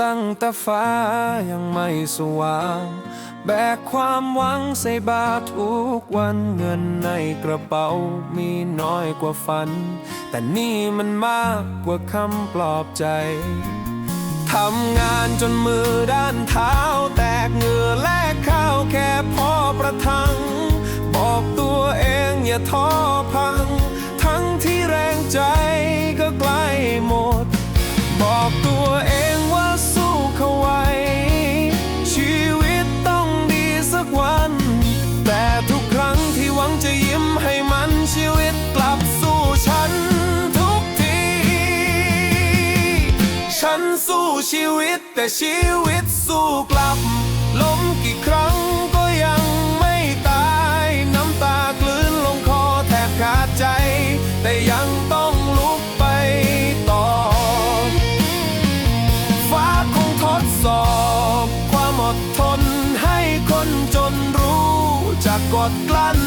ตั้งแต่ฟ้ายังไม่สว่าง แบกความหวังใส่บาตรทุกวันเงินในกระเป๋ามีน้อยกว่าฝัน แต่นี่มันมากกว่าคำปลอบใจทำงานจนมือด้านเท้า แตกเหงื่อแลกข้าวแค่พอประทัง บอกตัวเองอย่าท้อ ฉันสู้ชีวิตแต่ชีวิตสู้กลับ ล้มกี่ครั้งก็ยังไม่ตาย น้ำตากลืนลงคอแทบขาดใจ แต่ยังต้องลุกไปต่อ ฟ้าคงทดสอบ ความอดทนให้คนจนรู้จากกดกลั้น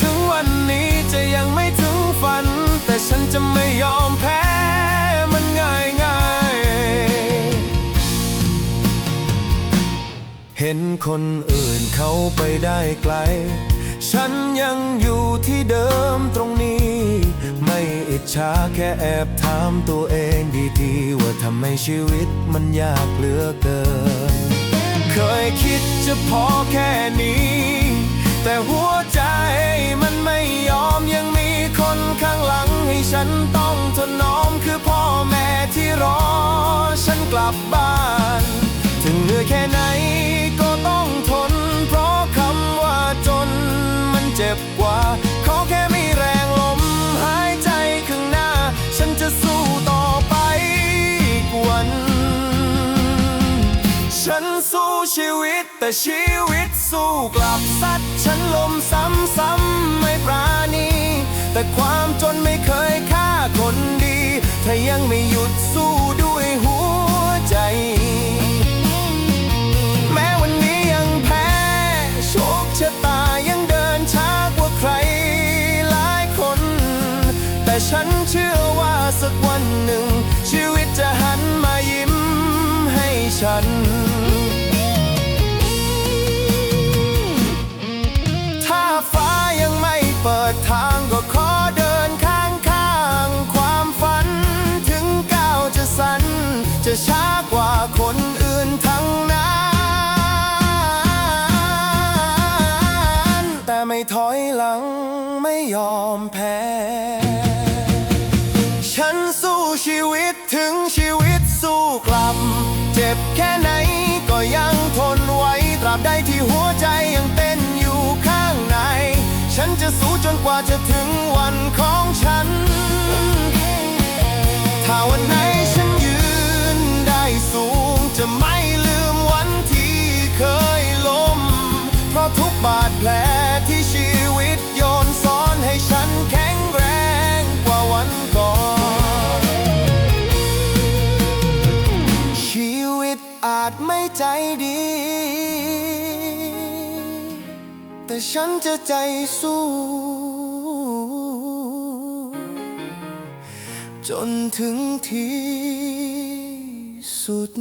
ถึงวันนี้จะยังไม่ถึงฝัน แต่ฉันจะไม่ยอมแพ้ เห็นคนอื่นเขาไปได้ไกล ฉันยังอยู่ที่เดิมตรงนี้ ไม่อิจฉาแค่แอบถามตัวเองดีๆ ว่าทำไมชีวิตมันยากเหลือเกิน เคยคิดจะพอแค่นี้ แต่หัวใจมันไม่ยอมยังมีคนข้างหลังให้ฉันต้องทนน้อมคือพ่อแม่ที่รอ ฉันกลับบ้าน เจ็บกว่า ขอแค่มีแรงลมหายใจข้างหน้า ฉันจะสู้ต่อไปอีกวัน ฉันสู้ชีวิตแต่ชีวิตสู้กลับซัดฉันลมซ้ำๆไม่ปราณี แต่ความจนไม่เคยฆ่าคนดี ถ้ายังไม่ แต่ฉันเชื่อว่าสักวันหนึ่ง ชีวิตจะหันมายิ้มให้ฉัน ชีวิตถึงชีวิตสู้กลับ เจ็บแค่ไหนก็ยังทนไว้ตราบใดที่หัวใจยังเต้นอยู่ข้างใน ฉันจะสู้จนกว่าจะถึง ดอาจไม่ใจดี แต่ฉันจะใจสู้ จนถึงที่สุด